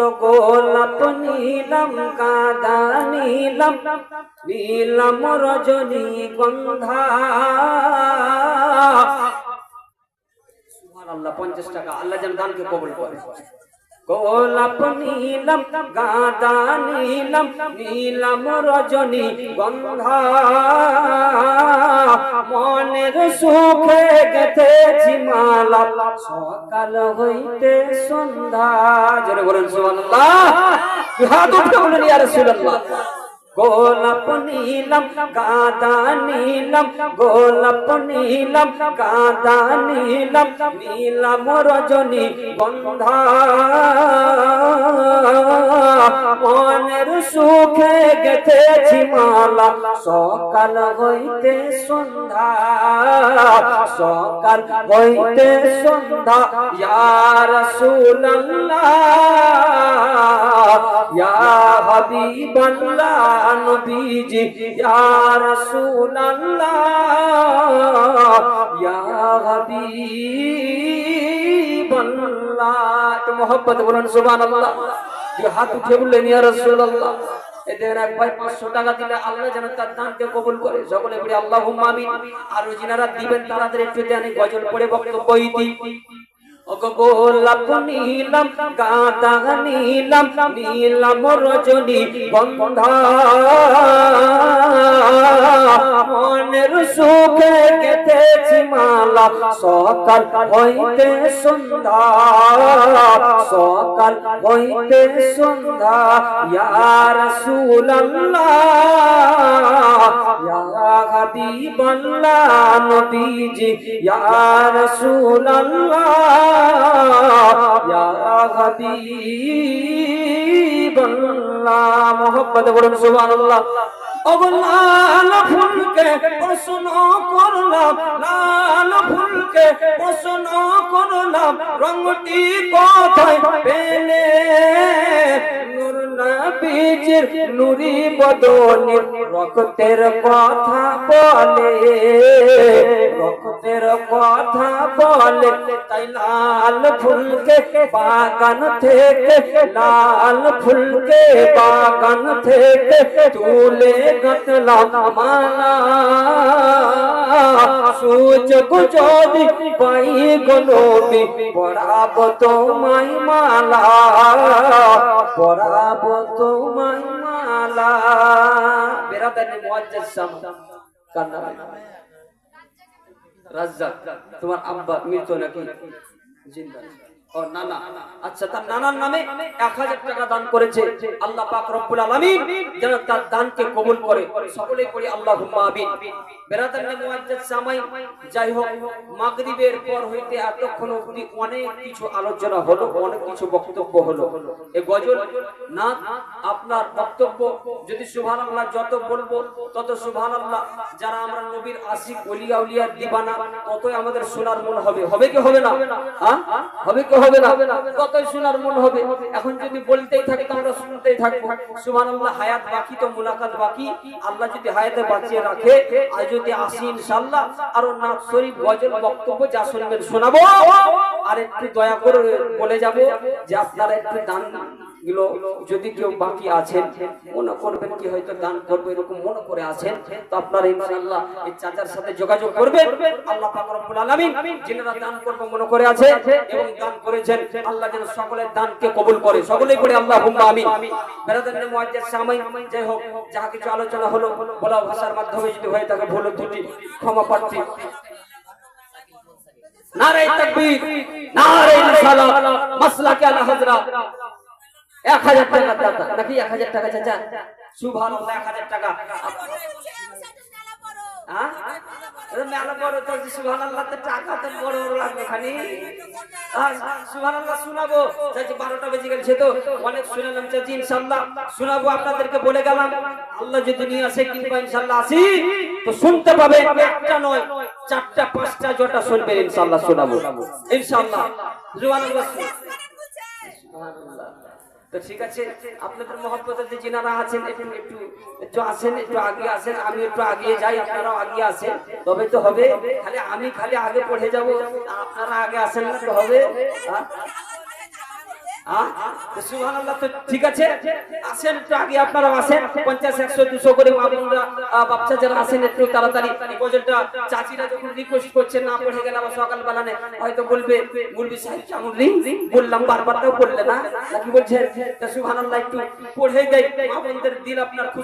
তো গোলাপ নীলম কাদা নীলম নীলম রজনী গন্ধা। আল্লাহ পঞ্চাশ টাকা। আল্লাহ যেন দানকে কবল করে। গোলাপ নীলম, গাঁদা নীলম নীলম রজনী গন্ধা। মনের সুখে গেথেছি মালা, সকাল হইতে সন্ধ্যা। জোরে বলেন, সুবহানাল্লাহ। হাত উঠে বলেন, ইয়া রাসূলুল্লাহ। গোলাপ নীলম, গাদা নীলম, গোলাপ নীলম, গাদা নীলম নীলম রজনী গন্ধা। মনের সুখে গেথেছি মালা, সকাল হইতে সন্ধ্যা। সকাল হইতে সন্ধ্যা ইয়া রাসূলুল্লাহ ইয়া হাবিবাল্লাহ নবীজি, ইয়া রাসূলুল্লাহ, ইয়া হাবিবাল্লাহ একটু মোহব্বত বলুন, সুবহানাল্লাহ। দুই হাত উঠে বললেন, ইয়া রাসূলুল্লাহ। এদের এক ভাই পাঁচশো টাকা দিলে আল্লাহ যেন তার দানকে কবুল করে। সকলে বলি আল্লাহ আমিন। আর যিনারা দিবেন তাদের একটু দেন। গজল পড়ে বক্তব্য নীলম, গাঁদা নীলম নীলম রজনী গন্ধা মনের সুখে গেথেছি মালা, সকাল হইতে সন্ধ্যা। সকাল হইতে সন্ধ্যা, ইয়া রাসূলুল্লাহ, ইয়া হাবিবাল্লাহ নবীজি, ইয়া রাসূলুল্লাহ। ইয়া হাবিবাল্লাহ মোহাম্মদ বলুন সুবহানাল্লাহ অবলাল ফুলকে প্রশ্ন করলাম লাল ফুলকে প্রশ্ন করলাম রঙটি কোথায় পেলে নবীজির নুরি বদনির রক্তের কথা বলে। রক্তের কথা বলে, তাই লাল ফুলকে বাগান থেকে, লাল ফুলকে বাগান থেকে তুলে গতলাম মালা। সুযোগ পাই গনবি পড়াব তোমায় মালা। পড়াব তোমায় মালা। বেরাদানি মুআজ্জাজ সাম কান্না রাজ্জাক। তোমার আব্বা মৃত নাকি? জিন্দা আচ্ছা বক্তব্য হলো। গজল না, আপনার বক্তব্য, যদি সুবহানাল্লাহ যত বলব, তত সুবহানাল্লাহ। যারা আমরা নবীর আশিক ওলিয়া উলিয়ার দিবানা, ততই আমাদের শোনার মন হবে। হবে কি হবে না? হ্যাঁ? হবে কি হবে না। কত শোনার মন হবে। এখন যদি বলতেই থাকি তো আমরা শুনতেই থাকব। সুবহানাল্লাহ হায়াত বাকি তো মুলাকাত বাকি। আল্লাহ যদি হায়াতে বাঁচিয়ে রাখে আর যদি আসি ইনশাআল্লাহ আর নাথ শরীফ গজল বক্তব্য যা শুনবেন শোনাবো। আর একটু দয়া করে বলে যাব যে আপনারা একটু দান গুলো যদি কেউ বাকি আছেন, মনে করবেন কি হয়তো দান করবে, এরকম মনে করে আছেন, তো আপনারা ইনশাআল্লাহ এই চাচার সাথে যোগাযোগ করবেন। আল্লাহ পাক রব্বুল আলামিন যিনারা দান করবে মনে করে আছে এবং দান করেছেন, আল্লাহ যেন সকলের দানকে কবুল করে। সকলেই করে আল্লাহ হুম্মা আমিন। বেরাদার মুআজ্জাজ সামাই যাই হোক যাহা কিছু আলোচনা হলো, বলা ভাষার মাধ্যমে যদি হয়ে থাকে ভুল ত্রুটি, ক্ষমা প্রার্থী। নারে তাকবীর নারে রিসালাত, মাসলাকে আলা হযরত এক হাজার টাকা দাতা নাকি এক হাজার টাকা চাচা সুভান এক হাজার টাকা হ্যাঁ? মেলা বড় তো সুবহানাল্লাহ তো টাকা তো বড় বড় লাগবে খানি আর সুবহানাল্লাহ শোনাবো চাচি 12টা বেজে গেছে তো অনেক শুনালাম চাচি ইনশাআল্লাহ শোনাবো আপনাদেরকে বলে গেলাম আল্লাহ যদি নিয়ে আসে কিংবা ইনশাআল্লাহ আসি তো শুনতে পাবেন একটা নয় চারটা পাঁচটা জটা শুনবেন ইনশাআল্লাহ শোনাবো সুবহানাল্লাহ তো ঠিক আছে, আপনাদের মহব্বতে যে যিনারা আছেন, একটু একটু একটু আসেন, একটু আগে আসেন আমি একটু আগিয়ে যাই, আপনারাও আগে আসেন তবে তো হবে, খালি আমি খালি আগে পড়ে যাব আপনারা আগে আসেন না তো হবে হ্যাঁ? ঠিক আছে? আপনারা আপনার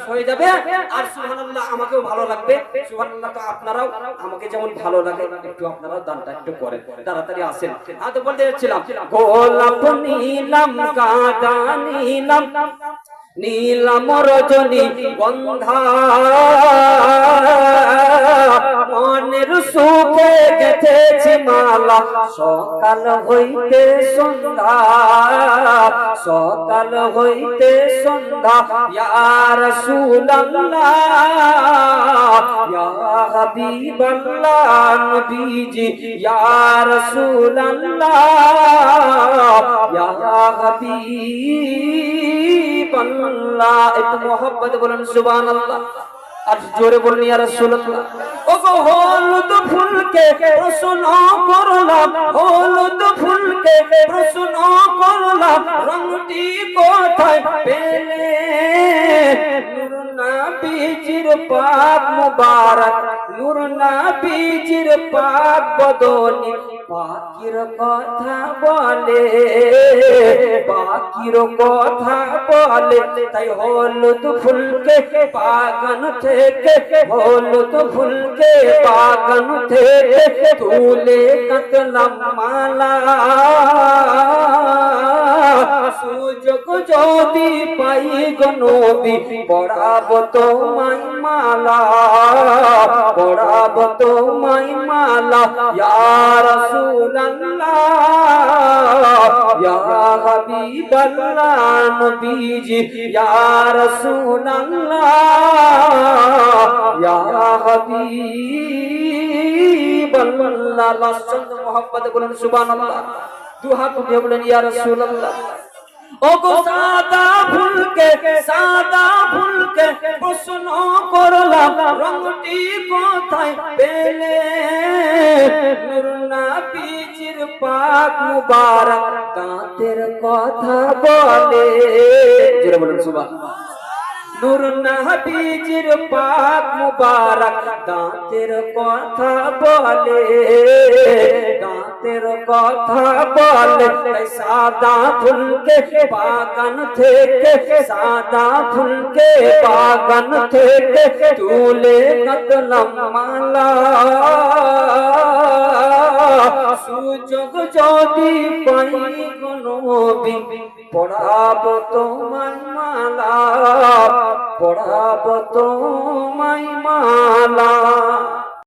হয়ে ভালো লাগবে। আপনারাও আমাকে যেমন ভালো লাগে, একটু আপনারাও দানটা একটু করেন। তাড়াতাড়ি আসেন। আমি তো বলতে যাচ্ছিলাম নীলাম কাদা নীলাম নীলাম রজনী গন্ধা। মনের সুখে গেথেছি মালা, সকাল হইতে সন্ধ্যা। সকাল হইতে সন্ধ্যা, ইয়ার সুলাল্লাহ হাবিবাল্লাহ, নবীজি, ইয়া রাসূলুল্লাহ, ইয়া হাবিবাল্লাহ। একটু মোহব্বত বলেন, সুবহানাল্লাহ। আর জোরে বলুন, ইয়া রাসূলুল্লাহ। ও গো হলুদ ফুলকে প্রশ্ন করলাম, হলুদ ফুলকে প্রশ্ন করলাম, রংটি কোথায় পেলে? নবীজির পাক মুবারক, নূর নবীজির পাক বদনি পাকির কথা বলে পাকির কথা বলে, তাই হলুদ ফুলকে বাগান থেকে, হলুদ ফুলকে বাগান থেকে তুলে কাটলাম মালা। সুযোগ যদি পাই গনবি পড়াব তোমায় মালা, পড়াব তোমায় মালা, ইয়া রাসূলুল্লাহ, ইয়া হাবিবাল্লাহ নবীজি, ইয়া রাসূলুল্লাহ, ইয়া হাবিবাল্লাহ লাস্ট মোহাম্মদ দু হাত বলেন ইয়া রাসূলুল্লাহ। ও গো সাদা ফুলকে সাদা ফুলকে প্রশ্ন করলাম রংটি কোথায় পেলে? নূর নবীজির পাক মুবারক কাঁতের কথা বলে। জোরে বলুন সুবহানাল্লাহ। নূর নবীজির পাক মুবারক দাঁতের কথা বলে দাঁতের কথা বলে তাই সাদা ফুলকে বাগান থেকে সাদা ফুলকে বাগান থেকে তুলে কাটলাম মালা সুযোগ যদি পাই নবী পড়াব তোমার মালা পড়াব তোমায় মালা।